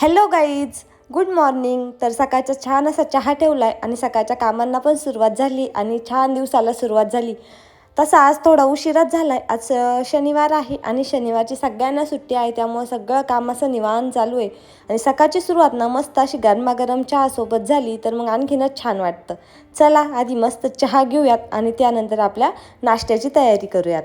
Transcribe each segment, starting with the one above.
Hello guys good morning. तर सकाळचा छान असा चहा ठेवला आहे आणि सकाळच्या कामांना पण सुरुवात झाली आणि छान दिवसाला सुरुवात झाली. तसा आज थोडा उशिराच झाला आहे आज शनिवार आहे आणि शनिवारची सगळ्यांना सुट्टी आहे त्यामुळं सगळं काम असं निवांत चालू आहे. आणि सकाळची सुरुवात ना मस्त अशी गरमागरम चहासोबत झाली तर मग आणखीनच छान वाटतं. चला आधी मस्त चहा घेऊयात आणि त्यानंतर आपल्या नाश्त्याची तयारी करूयात.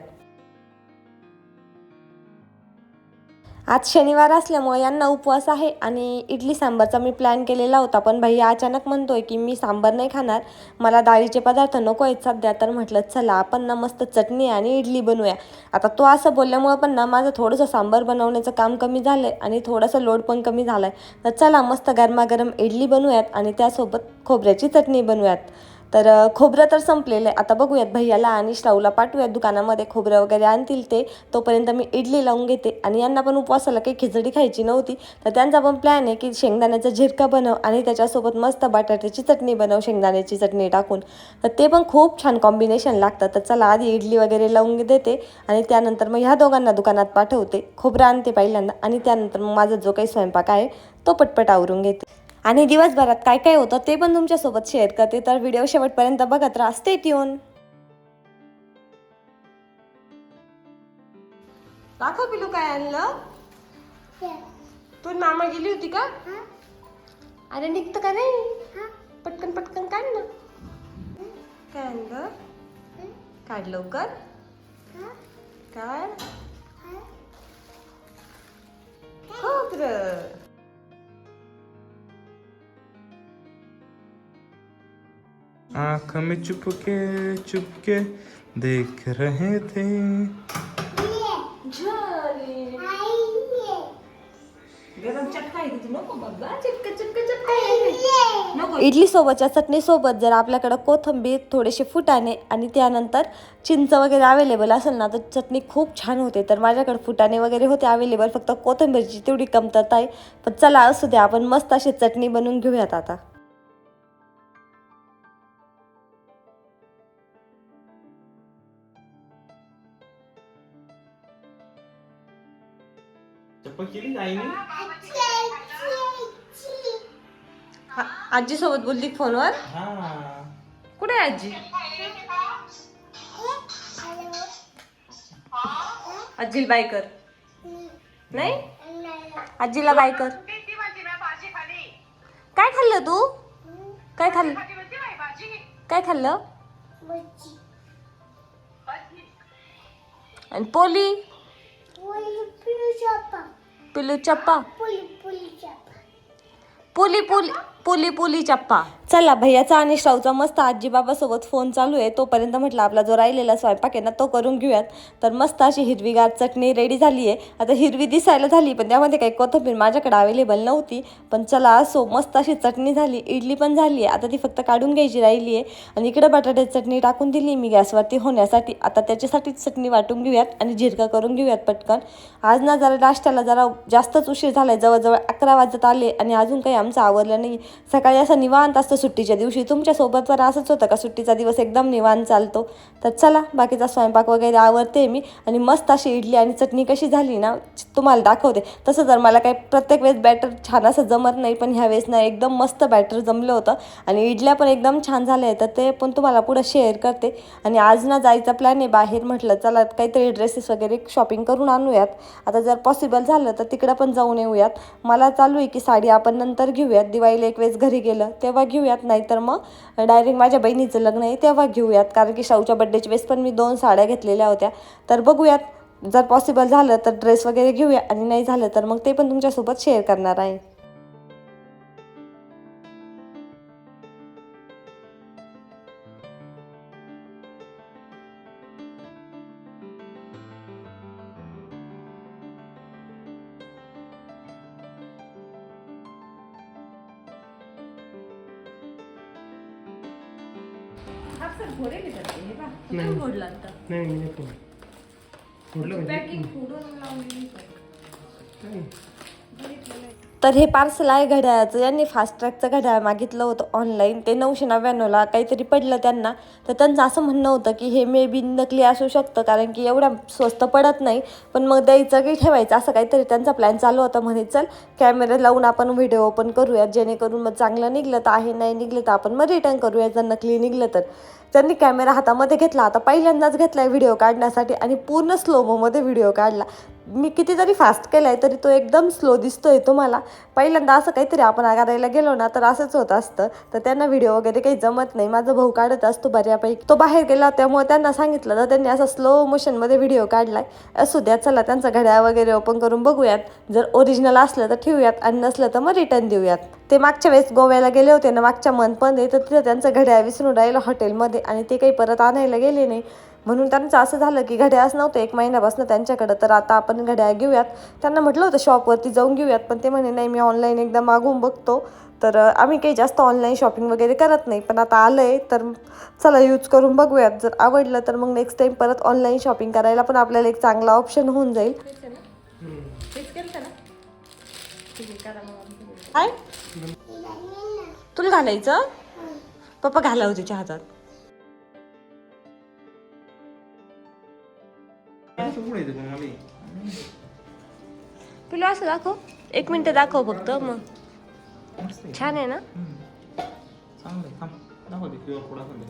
आज शनिवार असल्यामुळे यांना उपवास आहे आणि इडली सांबारचा मी प्लॅन केलेला होता. पण भैया अचानक म्हणतोय की मी सांबार नाही खाणार मला डाळीचे पदार्थ नको आहेत सध्या तर म्हटलं चला आपण ना मस्त चटणी आणि इडली बनवूया. आता तो असं बोलल्यामुळं पण ना माझं थोडंसं सांबार बनवण्याचं काम कमी झालं आहे आणि थोडंसं लोड पण कमी झाला आहे तर चला मस्त गरमागरम इडली बनवूयात आणि त्यासोबत खोबऱ्याची चटणी बनवूयात. तर खोबरं तर संपलेलं आहे. आता बघूयात भैयाला आणि श्राऊला पाठवूयात. दुकानामध्ये खोबरं वगैरे आणतील ते. तोपर्यंत मी इडली लावून घेते. आणि यांना पण उपवासाला काही खिचडी खायची नव्हती. तर त्यांचा पण प्लॅन आहे की शेंगदाण्याचा झिरका बनव आणि त्याच्यासोबत मस्त बटाट्याची चटणी बनव शेंगदाण्याची चटणी टाकून. तर ते पण खूप छान कॉम्बिनेशन लागतं तर चला आधी इडली वगैरे लावून देते आणि त्यानंतर मग ह्या दोघांना दुकानात पाठवते. खोबरं आणते पहिल्यांदा आणि त्यानंतर मग माझा जो काही स्वयंपाक आहे तो पटपट आवरून घेते. आणि दिवसभरात काय काय होतं ते पण तुमच्यासोबत शेअर करते. तर व्हिडिओ शेवटपर्यंत बघत राहा स्टे ट्यून दाखव पिलू काय आणलं? तू मामा गेली होती का? अरे निघतं का नाही? पटकन पटकन काढ ना. काय आणलं? काढ लवकर. काढ. खोबरं आंख में चुपके चुपके देख रहे थे। इडली सोबतच्या चटणी सोबत जर आपल्याकडं कोथिंबीर थोडेसे फुटाणे आणि त्यानंतर चिंच वगैरे अवेलेबल असेल ना तर चटणी खूप छान होते. तर माझ्याकडे फुटाणे वगैरे होते अवेलेबल फक्त कोथिंबीरची तेवढी कमतरता आहे. पण चला असू द्या आपण मस्त अशी चटणी बनवून घेऊयात आता. चप्पल केली आईने? आजी सोबत बोलली फोनवर? हा. कुठे आहे आजी? आजीला बाय कर. नाही? आजीला बाय कर. काय खाल्लं तू? काय खाल्लं? काय खाल्लं? आणि पोली? पिलू चप्पा पुली पुली पुली पुली पुली चप्पा. चला भैयाचा आणि श्राऊचा मस्त आजीबाबासोबत फोन चालू आहे. तोपर्यंत म्हटलं आपला जो राहिलेला स्वयंपाक आहे ना तो करून घेऊयात. तर मस्त अशी हिरवीगार चटणी रेडी झाली आहे. आता हिरवी दिसायला झाली पण त्यामध्ये काही कोथंबीर माझ्याकडे अवेलेबल नव्हती. पण चला असो मस्त अशी चटणी झाली इडली पण झाली आहे. आता ती फक्त काढून घ्यायची राहिली आहे. आणि इकडं बटाट्याची चटणी टाकून दिली मी गॅसवरती होण्यासाठी. आता त्याच्यासाठीच चटणी वाटून घेऊयात आणि झिरका करून घेऊयात पटकन. आज ना जरा नाश्त्याला जरा जास्तच उशीर झाला आहे जवळजवळ अकरा वाजत आले आणि अजून काही आमचं आवरलं नाही. सकाळी असं निवांत असतं सुट्टीच्या दिवशी. तुमच्यासोबत पण असंच होतं का? सुट्टीचा दिवस एकदम निवांत चालतो. तर चला बाकीचा स्वयंपाक वगैरे आवडते मी आणि मस्त अशी इडली आणि चटणी कशी झाली ना तुम्हाला दाखवते. तसं जर मला काही प्रत्येक वेळेस बॅटर छान असं जमत नाही पण ह्या वेळेस ना एकदम मस्त बॅटर जमलं होतं आणि इडल्या पण एकदम छान झाल्या आहेत तर ते पण तुम्हाला पुढं शेअर करते. आणि आज ना जायचा प्लॅन आहे बाहेर म्हटलं चला काहीतरी ड्रेसेस वगैरे शॉपिंग करून आणूयात. आता जर पॉसिबल झालं तर तिकडं पण जाऊन येऊयात. मला चालू आहे की साडी आपण नंतर घेऊयात. दिवाळीला एक वेळेस घरी गेलं तेव्हा घेऊयात नाहीतर मग डायरेक्ट माझ्या बहिणीचं लग्न आहे तेव्हा घेऊयात. कारण की शाहूच्या बड्डेच्या वेळेस पण मी दोन साड्या घेतलेल्या होत्या. तर बघूयात. जर पॉसिबल झालं तर ड्रेस वगैरे घेऊया. आणि नाही झालं तर मग ते पण तुमच्यासोबत शेअर करणार आहे. नाही मी नाही फोडलं. फोडलं म्हणजे? नाही. तर हे पार्सल आहे घड्याळाचं. यांनी फास्ट ट्रॅकचं घड्याळ मागितलं होतं ऑनलाईन ते नऊशे नव्याण्णवला काहीतरी पडलं त्यांना. तर त्यांचं असं म्हणणं होतं की हे मे बी नकली असू शकतं कारण की एवढ्या स्वस्त पडत नाही. पण मग द्यायचं की ठेवायचं असं काहीतरी त्यांचा प्लॅन चालू होता म्हणे चल कॅमेरा लावून आपण व्हिडिओ ओपन करूयात जेणेकरून मग चांगलं निघलं तर आहे नाही निघलं तर आपण मग रिटर्न करूया. जर नकली निघलं तर. त्यांनी कॅमेरा हातामध्ये घेतला. आता पहिल्यांदाच घेतला आहे व्हिडिओ काढण्यासाठी आणि पूर्ण स्लोमोमध्ये व्हिडिओ काढला. मी किती जरी फास्ट आहे तरी तो एकदम स्लो दिसतो आहे तुम्हाला पहिल्यांदा असं काहीतरी आपण करायला गेलो ना तर असंच होत असतं. तर त्यांना व्हिडिओ वगैरे काही जमत नाही. माझा भाऊ काढत असतो बऱ्यापैकी. तो बाहेर गेला त्यामुळे त्यांना सांगितलं तर त्यांनी असा स्लो मोशनमध्ये व्हिडिओ काढलाय. असू द्या चला त्यांचा घड्याळ वगैरे ओपन करून बघूयात. जर ओरिजिनल असलं तर ठेवूयात आणि नसलं तर मग रिटर्न देऊयात. ते मागच्या वेळेस गोव्याला गेले होते ना मागच्या मंथमध्ये तर तिथं त्यांचं घड्याळ विसरून राहिलं हॉटेलमध्ये आणि ते काही परत आणायला गेले नाही. म्हणून त्यांचं असं झालं की घड्याळच नव्हतं एक महिन्यापासून त्यांच्याकडं. तर आता आपण घड्याळ घेऊयात. त्यांना म्हटलं होतं शॉपवरती जाऊन घेऊयात पण ते म्हणे नाही मी ऑनलाईन एकदा मागून बघतो. तर आम्ही काही जास्त ऑनलाईन शॉपिंग वगैरे करत नाही पण आता आलं आहे तर चला यूज करून बघूयात. जर आवडलं तर मग नेक्स्ट टाईम परत ऑनलाईन शॉपिंग करायला पण आपल्याला एक चांगला ऑप्शन होऊन जाईल. काय तुला घालायचं? पप्पा घालावं तुझ्या हातात. पिलो असं दाखव. एक मिनिट दाखव फक्त मग. छान आहे ना?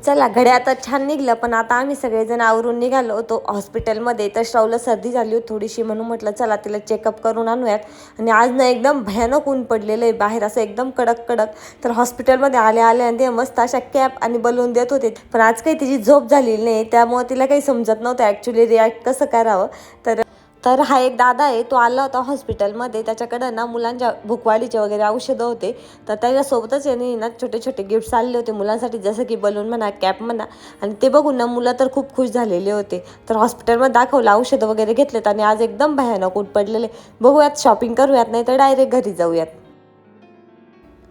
चला घड्या आता छान निघलं पण आता आम्ही सगळेजण आवरून निघालो होतो हॉस्पिटलमध्ये. तर श्रावला सर्दी झाली होती थोडीशी म्हणून म्हटलं चला तिला चेकअप करून आणूयात. आणि आज ना एकदम भयानक ऊन पडलेलं आहे बाहेर असं एकदम कडक कडक तर हॉस्पिटलमध्ये आले आले आणि ते मस्त अशा कॅप आणि बलून देत होते. पण आज काही तिची झोप झालेली नाही त्यामुळे तिला काही समजत नव्हतं ॲक्च्युली रिॲक्ट कसं करावं. तर तर हा एक दादा आहे तो आला होता हॉस्पिटलमध्ये. त्याच्याकडं ना मुलांच्या भूकवाडीचे वगैरे औषधं होते. तर त्याच्यासोबतच यांनी ना छोटे छोटे गिफ्ट्स आणले होते मुलांसाठी जसं की बलून म्हणा कॅप म्हणा. आणि ते बघून ना मुलं तर खूप खुश झालेले होते. तर हॉस्पिटलमध्ये दाखवलं औषधं वगैरे घेतलेत आणि आज एकदम भयानक उठ पडलेले बघूयात शॉपिंग करूयात नाही तर डायरेक्ट घरी जाऊयात.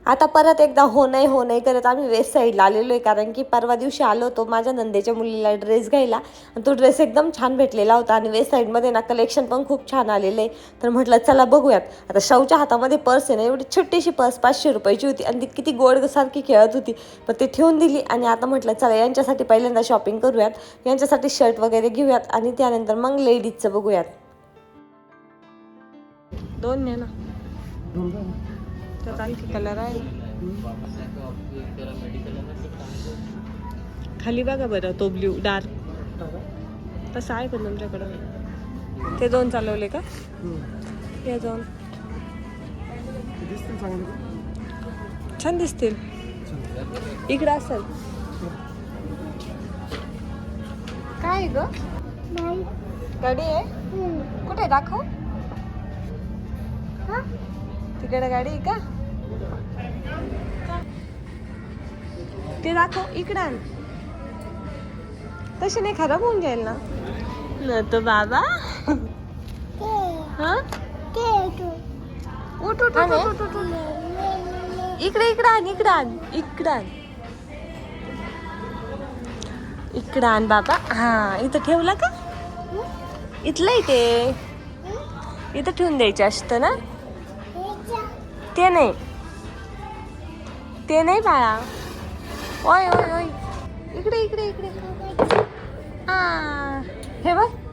आता परत एकदा हो नाही हो नाही करत आम्ही वेस्ट साईडला आलेलो आहे. कारण की परवा दिवशी आलो होतो माझ्या नंदेच्या मुलीला ड्रेस घ्यायला. आणि तो ड्रेस एकदम छान भेटलेला होता. आणि वेस्ट साईडमध्ये ना कलेक्शन पण खूप छान आलेलं आहे. तर म्हटलं चला बघूयात. आता शाहूच्या हातामध्ये पर्स आहे ना एवढी छोटीशी पर्स पाचशे रुपयाची होती. आणि ती किती गोड सारखी खेळत होती. पण ते ठेवून दिली. आणि आता म्हटलं चला यांच्यासाठी पहिल्यांदा शॉपिंग करूयात. यांच्यासाठी शर्ट वगैरे घेऊयात. आणि त्यानंतर मग लेडीजचं बघूयात. दोन ने. आणखी कलर आहे. खाली बघा बरं तो ब्ल्यू डार्क. तसं आहे पण तुमच्याकडं. ते दोन चालवले का? या दोन. छान दिसतील. इकडं असेल. काय ग? गाडी आहे? कुठे? दाखव. तिकडे गाडी आहे का? ते दाखव इकडं आण. तशी नाही खराब होऊन जाईल ना. न तो बाबा. हा? उठ उठ उठ, उठ, उठ, उठ, उठ. इकडे इकडं आण इकडं आण इकडं आण. इकडं आण बाबा. हा इथं ठेवला का? इथलं आहे ते. इथं ठेवून द्यायचं असतं ना? ते नाही. ते नाही बाळा. ओय ओय ओय. इकडे इकडे इकडे. आ, हे बघ.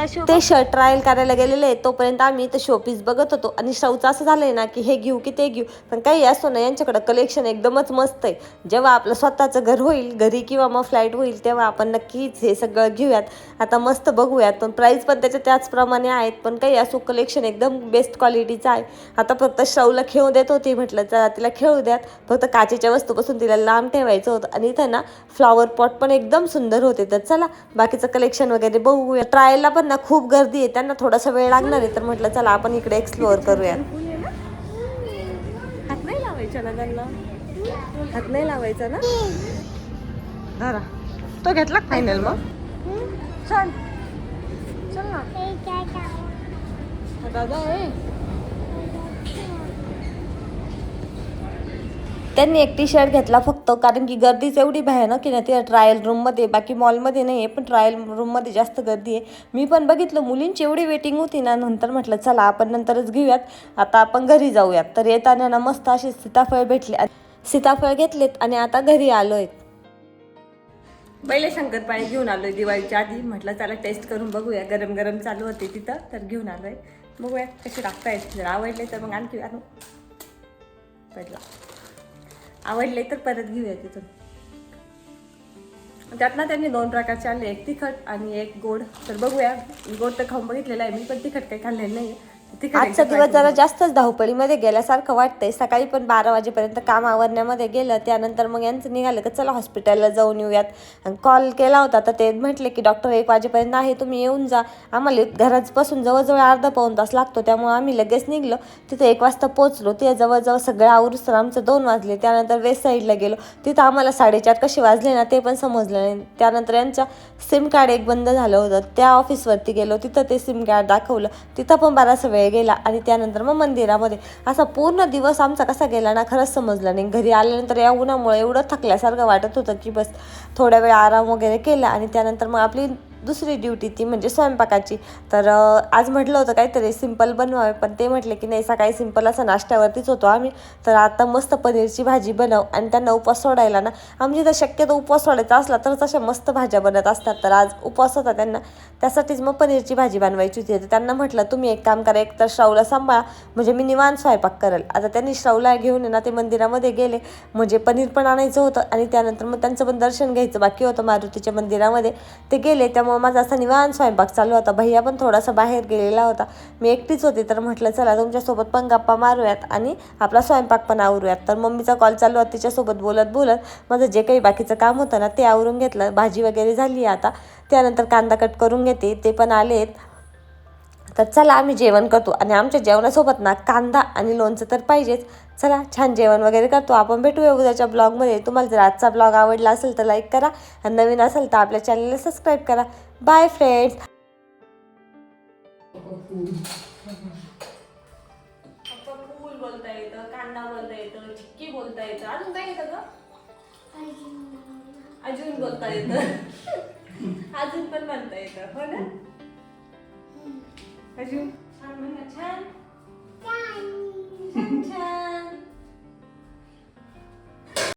ते शर्ट ट्रायल करायला गेलेले तोपर्यंत आम्ही इथं शोपीस बघत होतो. आणि शाऊचं असं झालंय ना की हे घेऊ की ते घेऊ. पण काही असो ना यांच्याकडं कलेक्शन एकदमच मस्त आहे. जेव्हा आपलं स्वतःचं घर होईल घरी किंवा मग फ्लाईट होईल तेव्हा आपण नक्कीच हे सगळं घेऊयात. आता मस्त बघूयात. पण प्राईस पण त्याच्या त्याचप्रमाणे आहेत. पण काही असो कलेक्शन एकदम बेस्ट क्वालिटीचं आहे. आता फक्त शाऊला खेळू देत होती म्हटलं चला तिला खेळू द्यात. फक्त काचेच्या वस्तूपासून तिला लांब ठेवायचं होतं. आणि इथं ना फ्लॉवर पॉट पण एकदम सुंदर होते. तर चला बाकीचं कलेक्शन वगैरे बघूया. ट्रायलला पण ना खूप गर्दी आहे त्यांना थोडासा वेळ लागणार आहे तर म्हटलं चला आपण इकडे एक्सप्लोअर करूया. हात नाही लावायचा ना त्यांना? हात नाही लावायचा ना? धरा तो घेतला फायनल मग? चल. चल ना. हा दादा त्यांनी एक टी शर्ट घेतला फक्त कारण की गर्दीच एवढी भयानक आहे ना तिला ट्रायल रूममध्ये बाकी मॉलमध्ये नाही आहे पण ट्रायल रूममध्ये जास्त गर्दी आहे. मी पण बघितलं मुलींची एवढी वेटिंग होती ना नंतर म्हटलं चला आपण नंतरच घेऊयात. आता आपण घरी जाऊयात. तर येताना ना मस्त असे सीताफळ भेटले. सीताफळ घेतलेत आणि आता घरी आलो आहेत पहिले शंकरपाळी घेऊन आलोय दिवाळीच्या आधी. म्हटलं चला टेस्ट करून बघूया. गरम गरम चालू होते तिथं तर घेऊन आलोय. बघूया कसे लागतायत जर आवडले तर मग आणखी आणू. पडला. आवडले तर परत घेऊया तिथून. त्यात ना त्यांनी दोन प्रकारचे आणले. एक तिखट आणि एक गोड. तर बघूया. गोड तर खाऊन बघितलेलं आहे मी पण तिखट काही खाल्लेलं नाही आजचा दिवस जरा जास्तच धावपळीमध्ये गेल्यासारखं वाटतंय. सकाळी पण बारा वाजेपर्यंत काम आवरण्यामध्ये गेलं त्यानंतर मग यांचं निघालं की चला हॉस्पिटलला जाऊन येऊयात. आणि कॉल केला होता तर ते म्हटले की डॉक्टर एक वाजेपर्यंत आहे तुम्ही येऊन जा. आम्हाला घरापासून जवळजवळ अर्धा पाऊण तास लागतो त्यामुळे आम्ही लगेच निघलो. तिथे एक वाजता पोहोचलो. ते जवळजवळ सगळं आवरूस तर आमचं दोन वाजले. त्यानंतर वेस्ट साईडला गेलो. तिथं आम्हाला साडेचार कसे वाजले ना ते पण समजलं नाही. त्यानंतर यांच्या सिम कार्ड एक बंद झालं होतं. त्या ऑफिसवरती गेलो. तिथं ते सिम कार्ड दाखवलं. तिथं पण बराचसा वेळ गेला आणि त्यानंतर मग मंदिरामध्ये असा पूर्ण दिवस आमचा कसा गेला ना खरंच समजलं नाही. घरी आल्यानंतर या उन्हामुळे एवढं थकल्यासारखं वाटत होतं की बस थोड्या वेळ आराम वगैरे केला आणि त्यानंतर मग आपली दुसरी ड्युटी ती म्हणजे स्वयंपाकाची. तर आज म्हटलं होतं काहीतरी सिंपल बनवावे पण ते म्हटले की नाही सकाळी सिंपल असं नाश्त्यावरतीच होतो आम्ही. तर आता मस्त पनीरची भाजी बनव आणि त्यांना उपवास सोडायला ना आमची तर शक्यतो उपवास सोडायचा असला तर तशा मस्त भाज्या बनत असतात. तर आज उपवास होता त्यांना. त्यासाठीच मग पनीरची भाजी बनवायची होती. तर त्यांना म्हटलं तुम्ही एक काम करा एक तर श्रावला सांभाळा. म्हणजे मी निवांत स्वयंपाक करेल. आता त्यांनी श्रावला घेऊन ना ते मंदिरामध्ये गेले. म्हणजे पनीर पण आणायचं होतं आणि त्यानंतर मग त्यांचं पण दर्शन घ्यायचं बाकी होतं मारुतीच्या मंदिरामध्ये. ते गेले त्यामुळे माझा असा निवांत स्वयंपाक चालू होता. भैया पण थोडासा बाहेर गेलेला होता. मी एकटीच होती तर म्हटलं चला तुमच्यासोबत पण गप्पा मारूयात आणि आपला स्वयंपाक पण आवरूयात. तर मम्मीचा कॉल चालू होता तिच्यासोबत बोलत बोलत माझं जे काही बाकीचं काम होतं ना ते आवरून घेतलं. भाजी वगैरे झाली आहे आता. त्यानंतर कांदा कट करून घेते. ते पण आलेत. तर चला आम्ही जेवण करतो आणि आमच्या जेवणासोबत ना कांदा आणि लोणचं तर पाहिजेच. चला छान जेवण वगैरे करतो. आपण भेटूया उद्याच्या ब्लॉगमध्ये. तुम्हाला जर आजचा ब्लॉग आवडला असेल तर लाईक करा आणि नवीन असेल तर आपल्या चॅनलला सबस्क्राईब करा. बाय फ्रेंड्स फूल बोलता येतं कांदा बोलता येतं चिक्की बोलता येतं. अजून काय येतं ग? अजून बोलता येतं. अजून पण म्हणता येतं. हो ना? अजून छान म्हण ना, छान छान छान